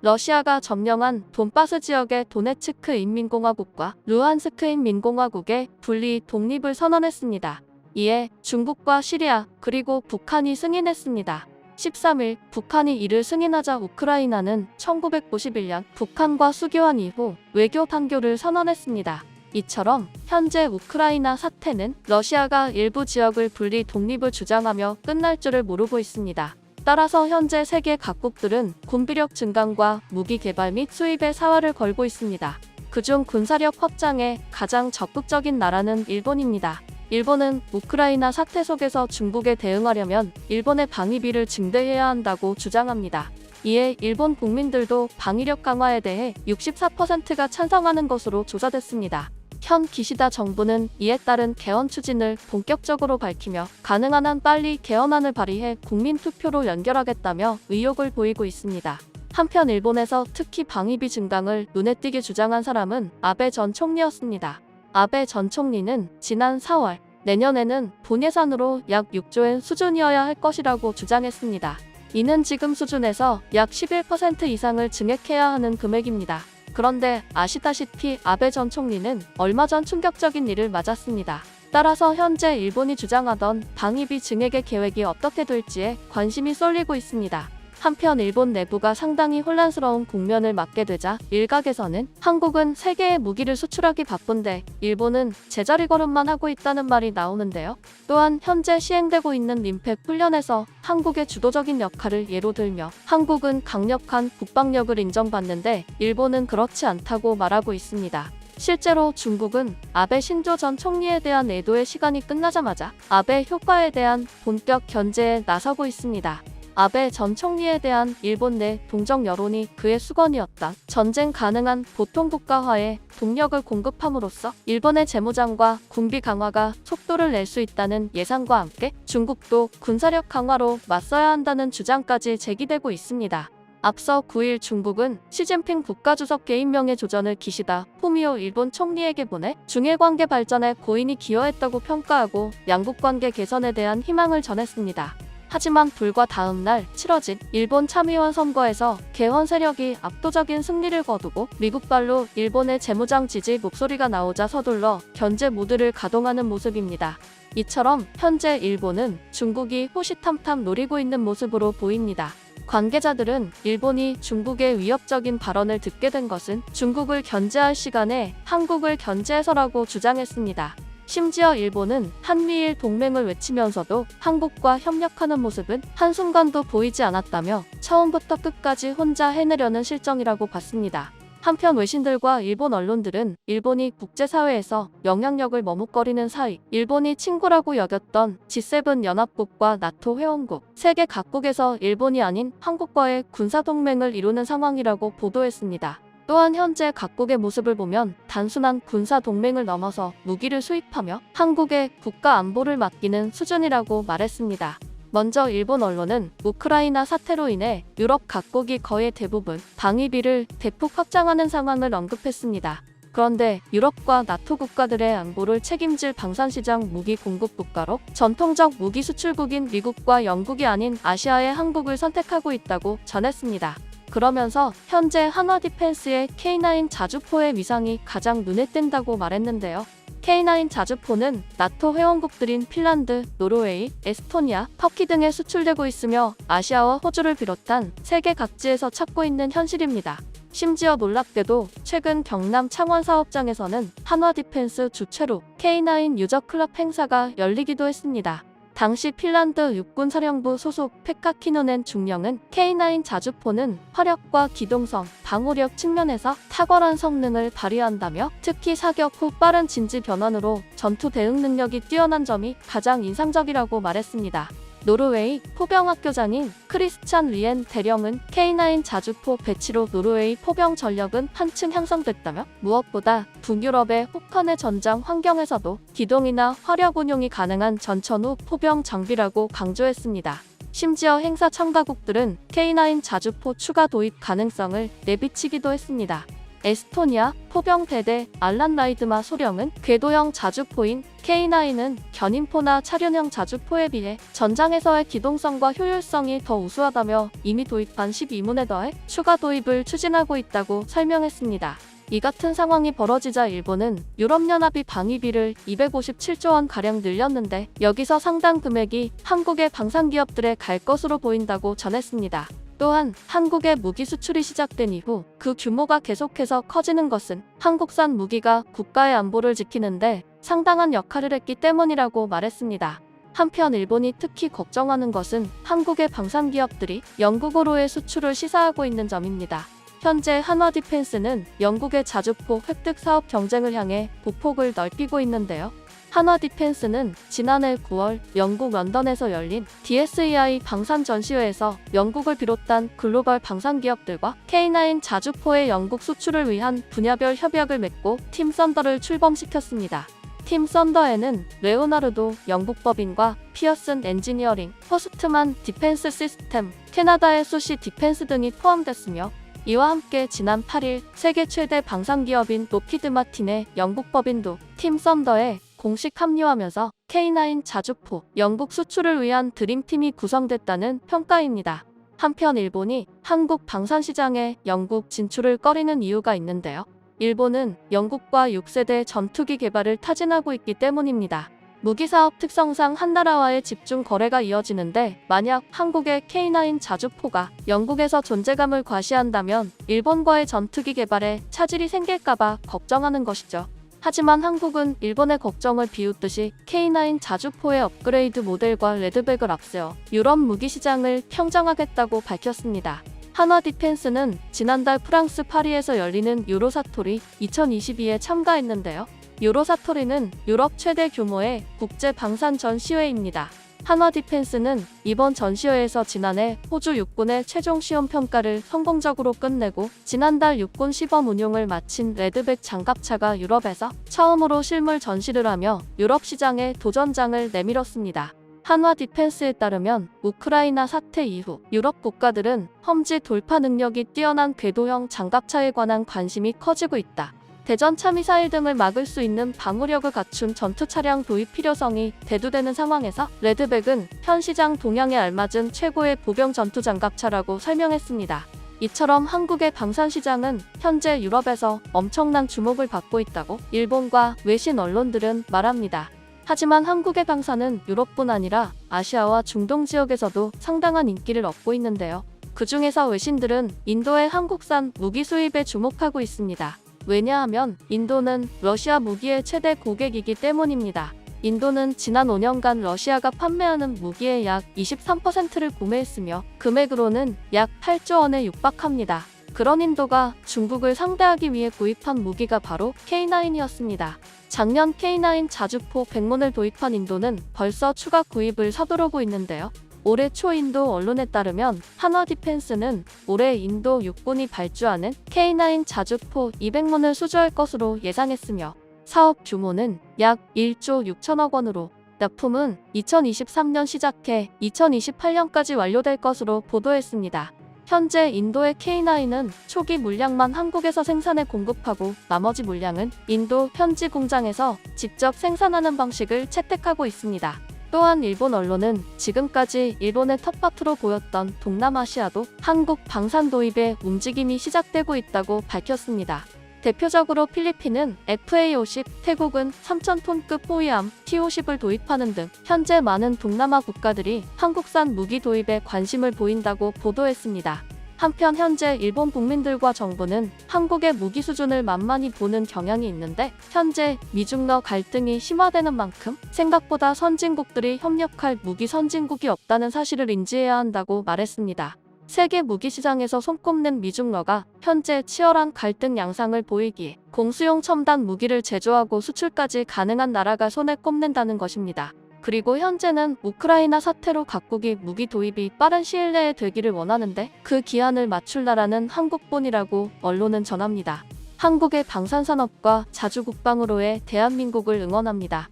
러시아가 점령한 돈바스 지역의 도네츠크 인민공화국과 루한스크 인민공화국의 분리 독립을 선언했습니다. 이에 중국과 시리아 그리고 북한이 승인했습니다. 13일 북한이 이를 승인하자 우크라이나는 1991년 북한과 수교한 이후 외교 판교를 선언했습니다. 이처럼 현재 우크라이나 사태는 러시아가 일부 지역을 분리 독립을 주장하며 끝날 줄을 모르고 있습니다. 따라서 현재 세계 각국들은 군비력 증강과 무기 개발 및 수입에 사활을 걸고 있습니다. 그중 군사력 확장에 가장 적극적인 나라는 일본입니다. 일본은 우크라이나 사태 속에서 중국에 대응하려면 일본의 방위비를 증대해야 한다고 주장합니다. 이에 일본 국민들도 방위력 강화에 대해 64%가 찬성하는 것으로 조사됐습니다. 현 기시다 정부는 이에 따른 개헌 추진을 본격적으로 밝히며 가능한 한 빨리 개헌안을 발의해 국민 투표로 연결하겠다며 의욕을 보이고 있습니다. 한편 일본에서 특히 방위비 증강을 눈에 띄게 주장한 사람은 아베 전 총리였습니다. 아베 전 총리는 지난 4월 내년에는 본 예산으로 약 6조엔 수준이어야 할 것이라고 주장했습니다. 이는 지금 수준에서 약 11% 이상을 증액해야 하는 금액입니다. 그런데 아시다시피 아베 전 총리는 얼마 전 충격적인 일을 맞았습니다. 따라서 현재 일본이 주장하던 방위비 증액의 계획이 어떻게 될지에 관심이 쏠리고 있습니다. 한편 일본 내부가 상당히 혼란스러운 국면을 맞게 되자 일각에서는 한국은 세계에 무기를 수출하기 바쁜데 일본은 제자리 걸음만 하고 있다는 말이 나오는데요. 또한 현재 시행되고 있는 림팩 훈련에서 한국의 주도적인 역할을 예로 들며 한국은 강력한 국방력을 인정받는데 일본은 그렇지 않다고 말하고 있습니다. 실제로 중국은 아베 신조 전 총리에 대한 애도의 시간이 끝나자마자 아베 효과에 대한 본격 견제에 나서고 있습니다. 아베 전 총리에 대한 일본 내 동정 여론이 그의 수건이었다. 전쟁 가능한 보통 국가화에 동력을 공급함으로써 일본의 재무장과 군비 강화가 속도를 낼 수 있다는 예상과 함께 중국도 군사력 강화로 맞서야 한다는 주장까지 제기되고 있습니다. 앞서 9일 중국은 시진핑 국가주석 개인명예 조전을 기시다 후미오 일본 총리에게 보내 중일 관계 발전에 고인이 기여했다고 평가하고 양국 관계 개선에 대한 희망을 전했습니다. 하지만 불과 다음 날 치러진 일본 참의원 선거에서 개헌 세력이 압도적인 승리를 거두고 미국발로 일본의 재무장 지지 목소리가 나오자 서둘러 견제 모드를 가동하는 모습입니다. 이처럼 현재 일본은 중국이 호시탐탐 노리고 있는 모습으로 보입니다. 관계자들은 일본이 중국의 위협적인 발언을 듣게 된 것은 중국을 견제할 시간에 한국을 견제해서라고 주장했습니다. 심지어 일본은 한미일 동맹을 외치면서도 한국과 협력하는 모습은 한순간도 보이지 않았다며 처음부터 끝까지 혼자 해내려는 실정이라고 봤습니다. 한편 외신들과 일본 언론들은 일본이 국제사회에서 영향력을 머뭇거리는 사이 일본이 친구라고 여겼던 G7 연합국과 나토 회원국, 세계 각국에서 일본이 아닌 한국과의 군사동맹을 이루는 상황이라고 보도했습니다. 또한 현재 각국의 모습을 보면 단순한 군사 동맹을 넘어서 무기를 수입하며 한국의 국가 안보를 맡기는 수준이라고 말했습니다. 먼저 일본 언론은 우크라이나 사태로 인해 유럽 각국이 거의 대부분 방위비를 대폭 확장하는 상황을 언급했습니다. 그런데 유럽과 나토 국가들의 안보를 책임질 방산시장 무기 공급 국가로 전통적 무기 수출국인 미국과 영국이 아닌 아시아의 한국을 선택하고 있다고 전했습니다. 그러면서 현재 한화 디펜스의 K9 자주포의 위상이 가장 눈에 띈다고 말했는데요. K9 자주포는 나토 회원국들인 핀란드, 노르웨이, 에스토니아, 터키 등에 수출되고 있으며 아시아와 호주를 비롯한 세계 각지에서 찾고 있는 현실입니다. 심지어 놀랍게도 최근 경남 창원 사업장에서는 한화 디펜스 주최로 K9 유저 클럽 행사가 열리기도 했습니다. 당시 핀란드 육군 사령부 소속 페카키노넨 중령은 K9 자주포는 화력과 기동성, 방호력 측면에서 탁월한 성능을 발휘한다며 특히 사격 후 빠른 진지 변환으로 전투 대응 능력이 뛰어난 점이 가장 인상적이라고 말했습니다. 노르웨이 포병학교장인 크리스찬 리엔 대령은 K9 자주포 배치로 노르웨이 포병 전력은 한층 향상됐다며 무엇보다 북유럽의 혹한의 전장 환경에서도 기동이나 화력 운용이 가능한 전천 후 포병 장비라고 강조했습니다. 심지어 행사 참가국들은 K9 자주포 추가 도입 가능성을 내비치기도 했습니다. 에스토니아, 포병대대, 알란 라이드마 소령은 궤도형 자주포인 K9은 견인포나 차륜형 자주포에 비해 전장에서의 기동성과 효율성이 더 우수하다며 이미 도입한 12문에 더해 추가 도입을 추진하고 있다고 설명했습니다. 이 같은 상황이 벌어지자 일본은 유럽연합이 방위비를 257조 원 가량 늘렸는데 여기서 상당 금액이 한국의 방산기업들에 갈 것으로 보인다고 전했습니다. 또한 한국의 무기 수출이 시작된 이후 그 규모가 계속해서 커지는 것은 한국산 무기가 국가의 안보를 지키는데 상당한 역할을 했기 때문이라고 말했습니다. 한편 일본이 특히 걱정하는 것은 한국의 방산 기업들이 영국으로의 수출을 시사하고 있는 점입니다. 현재 한화 디펜스는 영국의 자주포 획득 사업 경쟁을 향해 보폭을 넓히고 있는데요. 한화 디펜스는 지난해 9월 영국 런던에서 열린 DSEI 방산 전시회에서 영국을 비롯한 글로벌 방산 기업들과 K9 자주포의 영국 수출을 위한 분야별 협약을 맺고 팀 썬더를 출범시켰습니다. 팀 썬더에는 레오나르도 영국 법인과 피어슨 엔지니어링, 포스트만 디펜스 시스템, 캐나다의 수시 디펜스 등이 포함됐으며 이와 함께 지난 8일 세계 최대 방산 기업인 로키드 마틴의 영국 법인도 팀 썬더에 공식 합류하면서 K9 자주포 영국 수출을 위한 드림팀이 구성됐다는 평가입니다. 한편 일본이 한국 방산 시장에 영국 진출을 꺼리는 이유가 있는데요. 일본은 영국과 6세대 전투기 개발을 타진하고 있기 때문입니다. 무기사업 특성상 한 나라와의 집중 거래가 이어지는데 만약 한국의 K9 자주포가 영국에서 존재감을 과시한다면 일본과의 전투기 개발에 차질이 생길까봐 걱정하는 것이죠. 하지만 한국은 일본의 걱정을 비웃듯이 K9 자주포의 업그레이드 모델과 레드백을 앞세워 유럽 무기 시장을 평정하겠다고 밝혔습니다. 한화 디펜스는 지난달 프랑스 파리에서 열리는 유로사토리 2022에 참가했는데요. 유로사토리는 유럽 최대 규모의 국제 방산 전 시회입니다. 한화 디펜스는 이번 전시회에서 지난해 호주 육군의 최종 시험 평가를 성공적으로 끝내고 지난달 육군 시범 운용을 마친 레드백 장갑차가 유럽에서 처음으로 실물 전시를 하며 유럽 시장에 도전장을 내밀었습니다. 한화 디펜스에 따르면 우크라이나 사태 이후 유럽 국가들은 험지 돌파 능력이 뛰어난 궤도형 장갑차에 관한 관심이 커지고 있다. 대전차 미사일 등을 막을 수 있는 방어력을 갖춘 전투 차량 도입 필요성이 대두되는 상황에서 레드백은 현 시장 동향에 알맞은 최고의 보병 전투 장갑차라고 설명했습니다. 이처럼 한국의 방산 시장은 현재 유럽에서 엄청난 주목을 받고 있다고 일본과 외신 언론들은 말합니다. 하지만 한국의 방산은 유럽뿐 아니라 아시아와 중동 지역에서도 상당한 인기를 얻고 있는데요. 그 중에서 외신들은 인도의 한국산 무기 수입에 주목하고 있습니다. 왜냐하면 인도는 러시아 무기의 최대 고객이기 때문입니다. 인도는 지난 5년간 러시아가 판매하는 무기의 약 23%를 구매했으며 금액으로는 약 8조 원에 육박합니다. 그런 인도가 중국을 상대하기 위해 구입한 무기가 바로 K9이었습니다. 작년 K9 자주포 100문을 도입한 인도는 벌써 추가 구입을 서두르고 있는데요. 올해 초 인도 언론에 따르면 한화 디펜스는 올해 인도 육군이 발주하는 K9 자주포 200문을 수주할 것으로 예상했으며 사업 규모는 약 1조 6천억 원으로 납품은 2023년 시작해 2028년까지 완료될 것으로 보도했습니다. 현재 인도의 K9은 초기 물량만 한국에서 생산해 공급하고 나머지 물량은 인도 현지 공장에서 직접 생산하는 방식을 채택하고 있습니다. 또한 일본 언론은 지금까지 일본의 텃밭으로 보였던 동남아시아도 한국 방산 도입에 움직임이 시작되고 있다고 밝혔습니다. 대표적으로 필리핀은 FA50, 태국은 3,000톤급 호위함 T50을 도입하는 등 현재 많은 동남아 국가들이 한국산 무기 도입에 관심을 보인다고 보도했습니다. 한편 현재 일본 국민들과 정부는 한국의 무기 수준을 만만히 보는 경향이 있는데 현재 미중러 갈등이 심화되는 만큼 생각보다 선진국들이 협력할 무기 선진국이 없다는 사실을 인지해야 한다고 말했습니다. 세계 무기 시장에서 손꼽는 미중러가 현재 치열한 갈등 양상을 보이기에 공수용 첨단 무기를 제조하고 수출까지 가능한 나라가 손에 꼽는다는 것입니다. 그리고 현재는 우크라이나 사태로 각국이 무기 도입이 빠른 시일 내에 되기를 원하는데 그 기한을 맞출 나라는 한국뿐이라고 언론은 전합니다. 한국의 방산산업과 자주국방으로의 대한민국을 응원합니다.